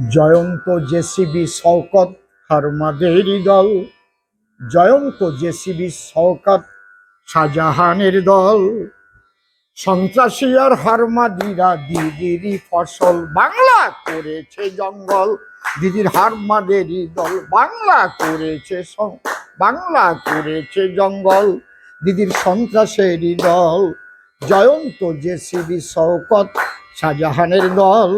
Jayanta JCB Shawkat হারমাদেরই দল। Jayanta JCB Shawkat, শাহজাহানের দল। সন্ত্রাসী আর হারমাদিরা দিদিরই ফসল বাংলা করেছে জঙ্গল। দিদির হারমাদেরই দল বাংলা করেছে বাংলা করেছে জঙ্গল। দিদির সন্ত্রাসেরই দল, জয়ন্ত জেসিবি শওকত, শাহজাহানের দল।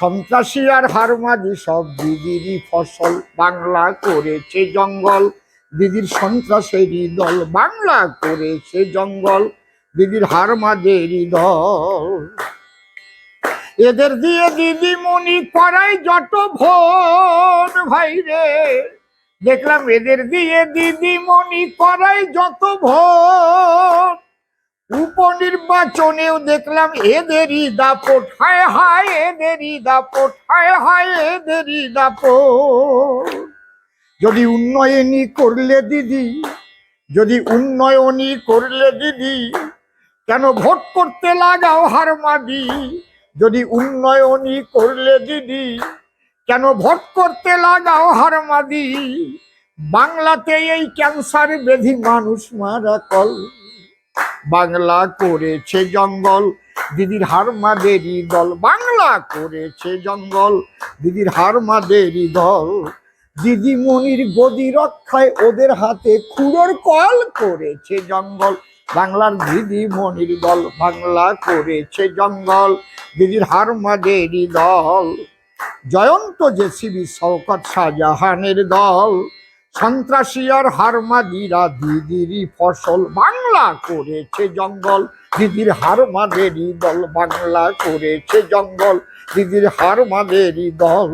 সন্ত্রাসী আর হারমাদি সব দিদিরই ফসল। বাংলা করেছে জঙ্গল, দিদির সন্ত্রাসেরই দল। বাংলা করেছে জঙ্গল, দিদির হারমাদেরই দল। এদের দিয়ে দিদিমণি করাই যত ভোট ভাই রে। দেখলাম এদের দিয়ে দিদিমণি করাই যত ভোট। উপনির্বাচনেও দেখলাম এদেরই দাপট, হায় হায় এদেরই দাপট, হায় হায় এদেরই দাপট। যদি উন্নয়নই করলে দিদি, যদি উন্নয়নই করলে দিদি, কেন ভোট করতে লাগাও হারমাদি যদি উন্নয়নই করলে দিদি, কেন ভোট করতে লাগাও হারমাদি বাংলাতে এই ক্যান্সার বেধি মানুষ মারা কল। বাংলা করেছে জঙ্গল। দিদির হারমাদেরই দল, বাংলা করেছে জঙ্গল। দিদির হারমাদেরই দল, দিদিমণির গদি রক্ষায় ওদের হাতে খুঁড়োর কল করেছে জঙ্গল। বাংলার দিদিমণির দল, বাংলা করেছে জঙ্গল। দিদির হারমাদেরই দল, জয়ন্ত জেসিবি শওকত শাহজাহানের দল। সন্ত্রাসী আর হারমাদিরা দিদিরই ফসল বাংলা করেছে জঙ্গল। দিদির হারমাদেরই দল বাংলা করেছে জঙ্গল। দিদির হারমাদেরই দল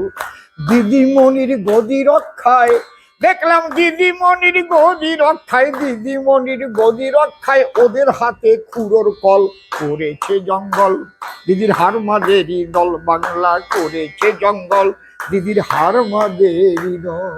দিদিমণির গদি রক্ষায়। দেখলাম দিদিমণির গদি রক্ষায়, দিদিমণির গদি রক্ষায় ওদের হাতে খুঁড়োর কল করেছে জঙ্গল। দিদির হারমাদেরই দল বাংলা করেছে জঙ্গল। দিদির হারমাদেরই দল